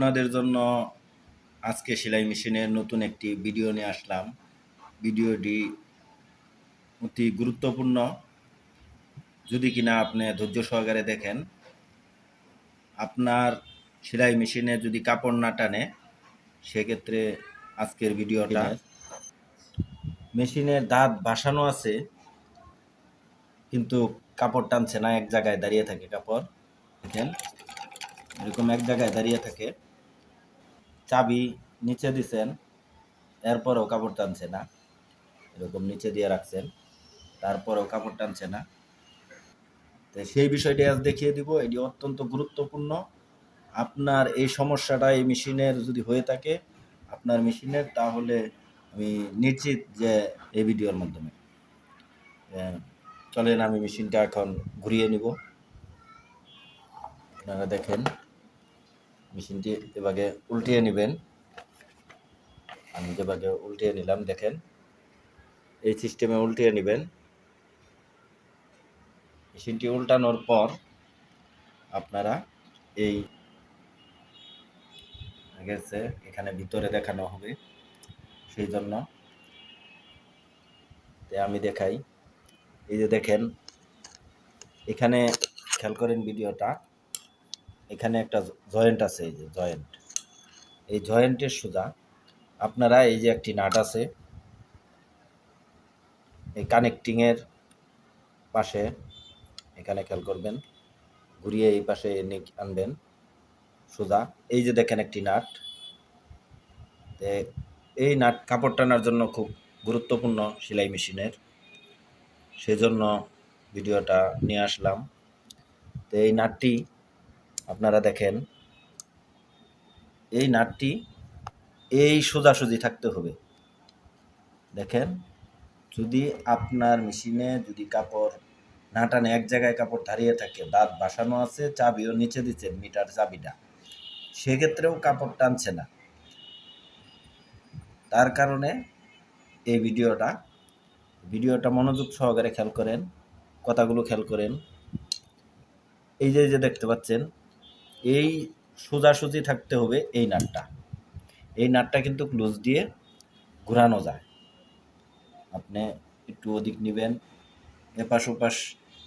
আপনাদের জন্য আজকে সেলাই মেশিনের নতুন একটি ভিডিও নিয়ে আসলাম। ভিডিওটি অতি গুরুত্বপূর্ণ। যদি কিনা আপনি ধৈর্য সহকারে দেখেন, আপনার সেলাই মেশিনে যদি কাপড় না টানে, সেক্ষেত্রে আজকের ভিডিওটা মেশিনের দাঁত বাসানো আছে, কিন্তু কাপড় টানছে না, এক জায়গায় দাঁড়িয়ে থাকে কাপড়। দেখেন, এরকম এক জায়গায় দাঁড়িয়ে থাকে। চাবি নিচে দিছেন, এরপরেও কাপড় টানছে না। এরকম নিচে দিয়ে রাখছেন, তারপরেও কাপড় টানছে না। তো সেই বিষয়টি আজ দেখিয়ে দিব। এটি অত্যন্ত গুরুত্বপূর্ণ। আপনার এই সমস্যাটা এই মেশিনের যদি হয়ে থাকে, আপনার মেশিনের, তাহলে আমি নিশ্চিত যে এই ভিডিওর মাধ্যমে। চলেন আমি মেশিনটা এখন ঘুরিয়ে নিব। আপনারা দেখেন। মেশিনটি এভাবে উল্টিয়ে নেবেন। আমি যেভাবে উল্টিয়ে নিলাম, দেখেন। এই সিস্টেমে উল্টিয়ে নেবেন। মেশিনটি উল্টানোর পর আপনারা এই গেছে, এখানে ভিতরে দেখানো হবে। সেই জন্য আমি দেখাই। এই যে দেখেন, এখানে খেয়াল করেন ভিডিওটা। এখানে একটা জয়েন্ট আছে, এই যে জয়েন্ট। এই জয়েন্টের সোজা আপনারা এই যে একটি নাট আছে, এই কানেক্টিংয়ের পাশে এখানে খেয়াল করবেন, ঘুরিয়ে এই পাশে এনে আনবেন, সোজা। এই যে দেখেন একটি নাট। এই নাট কাপড় টানার জন্য খুব গুরুত্বপূর্ণ সেলাই মেশিনের। সেজন্য ভিডিওটা নিয়ে আসলাম। তো এই নাটটি আপনারা দেখেন, এই নাটটি, এই সোজাসুজি থাকতে হবে। দেখেন, যদি আপনার মেশিনে যদি কাপড় না টানে, এক জায়গায় কাপড় দাঁড়িয়ে থাকে, দাঁত বাসানো আছে, চাবিও নিচে দিচ্ছেন, মিটার চাবিটা, সেক্ষেত্রেও কাপড় টানছে না। তার কারণে এই ভিডিওটা ভিডিওটা মনোযোগ সহকারে খেয়াল করেন, কথাগুলো খেয়াল করেন। এই যে যে দেখতে পাচ্ছেন এই সোজাসুজি থাকতে হবে এই নাটটা। এই নাটটা কিন্তু ক্লোজ দিয়ে ঘোরানো যায়। আপনি একটু ওদিক নেবেন, এপাশ ওপাশ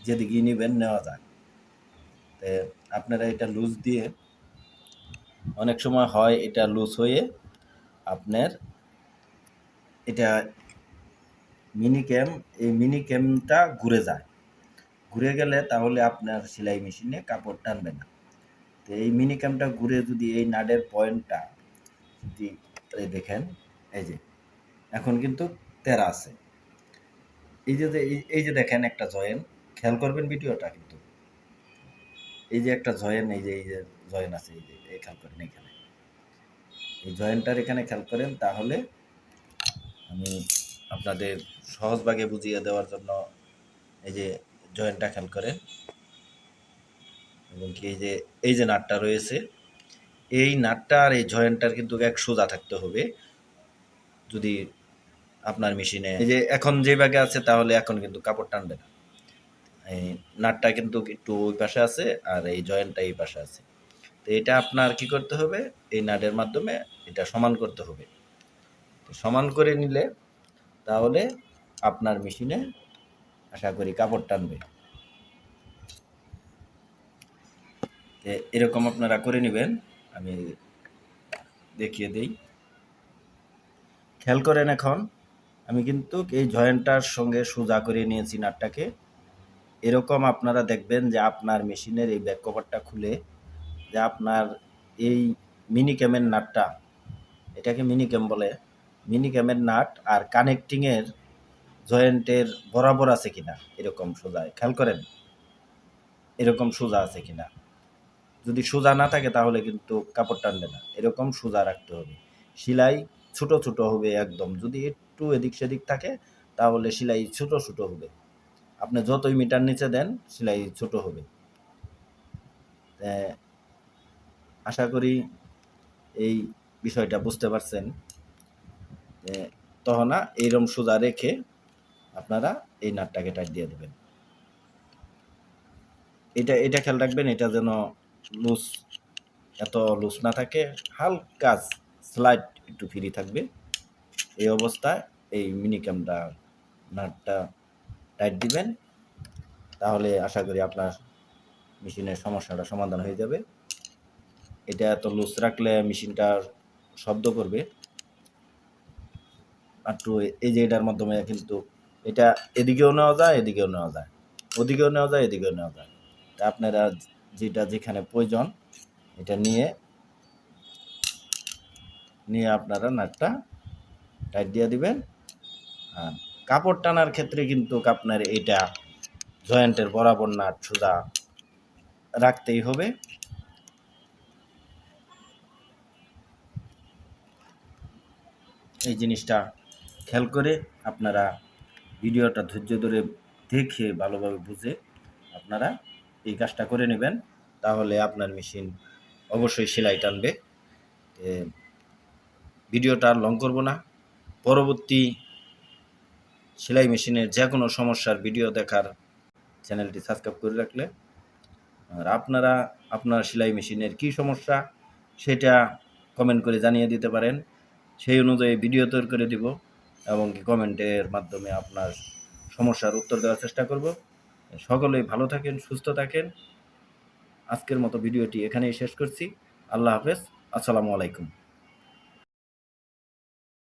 যেদিকেই নেবেন নেওয়া যায়। তো আপনারা এটা লুজ দিয়ে অনেক সময় হয় এটা লুজ হয়ে আপনার এটা মিনি ক্যাম এই মিনি ক্যামটা ঘুরে যায়। ঘুরে গেলে তাহলে আপনার সেলাই মেশিনে কাপড় টানবে না। এই মিনি ক্যামটা ঘুরে যদি এই নাডের পয়েন্টটা যদি এই দেখেন, এই যে, এখন কিন্তু তেরা আছে। এই যে, এই- যে দেখেন একটা জয়েন খেয়াল করবেন ভিডিওটা কিন্তু। এই যে একটা জয়েন এই যে এই যে জয়েন আছে, এই যে, এই খেয়াল করেন এখানে। এই জয়েনটার এখানে খেয়াল করেন, তাহলে আমি আপনাদের সহজভাবে বুঝিয়ে দেওয়ার জন্য এই যে জয়েন্টটা খেয়াল করেন। এবং কি এই যে এই যে নাটটা রয়েছে, এই নাটটা আর এই জয়েন্টটার কিন্তু এক সোজা থাকতে হবে। যদি আপনার মেশিনে, এই যে এখন যে ভাগে আছে তাহলে এখন কিন্তু কাপড় টানবে না। এই নাটটা কিন্তু একটু ওই পাশে আছে আর এই জয়েন্টটা এই পাশে আছে। তো এটা আপনার কি করতে হবে? এই নাটের মাধ্যমে এটা সমান করতে হবে। তো সমান করে নিলে তাহলে আপনার মেশিনে আশা করি কাপড় টানবে তো এরকম আপনারা করে নেবেন, আমি দেখিয়ে দেই। খেয়াল করেন এখন, আমি কিন্তু এই জয়েন্টটার সঙ্গে সোজা করে নিয়েছি নাটটাকে। এরকম আপনারা দেখবেন যে আপনার মেশিনের এই ব্যাক কভারটা খুলে যে আপনার এই মিনি ক্যামের নাটটা, এটাকে মিনি ক্যাম বলে। মিনি ক্যামের নাট আর কানেক্টিংয়ের জয়েন্টের বরাবর আছে কিনা, এরকম সোজা। খেয়াল করেন? এরকম সোজা আছে কিনা। যদি সোজা না থাকে তাহলে কিন্তু কাপড় টানবে না। এরকম সোজা রাখতে হবে। সেলাই ছোট ছোট হবে একদম। যদি একটু এদিক সেদিক থাকে, তাহলে সেলাই ছোট ছোট হবে। আপনি যতই মিটার নিচে দেন, সেলাই ছোট হবে। আশা করি এই বিষয়টা বুঝতে পারছেন। তখন না এইরকম সোজা রেখে আপনারা এই নাটটাকে টাইট দিয়ে দেবেন। এটা এটা খেয়াল রাখবেন, এটা যেন লুজ, এত লুজ না থাকে, হালকা স্লাইড একটু ফ্রি থাকবে। এই অবস্থায় এই মিনি ক্যামটা নাটটা টাইট দিবেন। তাহলে আশা করি আপনার মেশিনের সমস্যাটা সমাধান হয়ে যাবে। এটা এত লুজ রাখলে মেশিনটা শব্দ করবে। একটু এই যে এটার মাধ্যমে কিন্তু এটা এদিকেও নেওয়া যায়, এদিকেও নেওয়া যায়। ওদিকেও নেওয়া যায়, এদিকেও নেওয়া যায়। তা আপনারা যেটা যেখানে প্রয়োজন, এটা নিয়ে নিয়ে আপনারা নাটটা টাইট দিয়ে দিবেন। আর কাপড় টানার ক্ষেত্রে কিন্তু আপনার এটা জয়েন্টের বরাবর নাট সোজা রাখতেই হবে। এই জিনিসটা খেয়াল করে আপনারা ভিডিওটা ধৈর্য ধরে দেখে ভালোভাবে বুঝে আপনারা এই কাজটা করে নেবেন, তাহলে আপনার মেশিন অবশ্যই সেলাই টানবে। ভিডিওটা আর লং করব না। পরবর্তী সেলাই মেশিনের যে কোনো সমস্যার ভিডিও দেখার চ্যানেলটি সাবস্ক্রাইব করে রাখলে। আর আপনারা, আপনার সেলাই মেশিনের কী সমস্যা সেটা কমেন্ট করে জানিয়ে দিতে পারেন। সেই অনুযায়ী ভিডিও তৈরি করে দিব এবং কমেন্টের মাধ্যমে আপনার সমস্যার উত্তর দেওয়ার চেষ্টা করব। সকলেই ভালো থাকেন, সুস্থ থাকেন। আজকের মতো ভিডিওটি এখানেই শেষ করছি। আল্লাহ হাফেজ। আসসালামু আলাইকুম।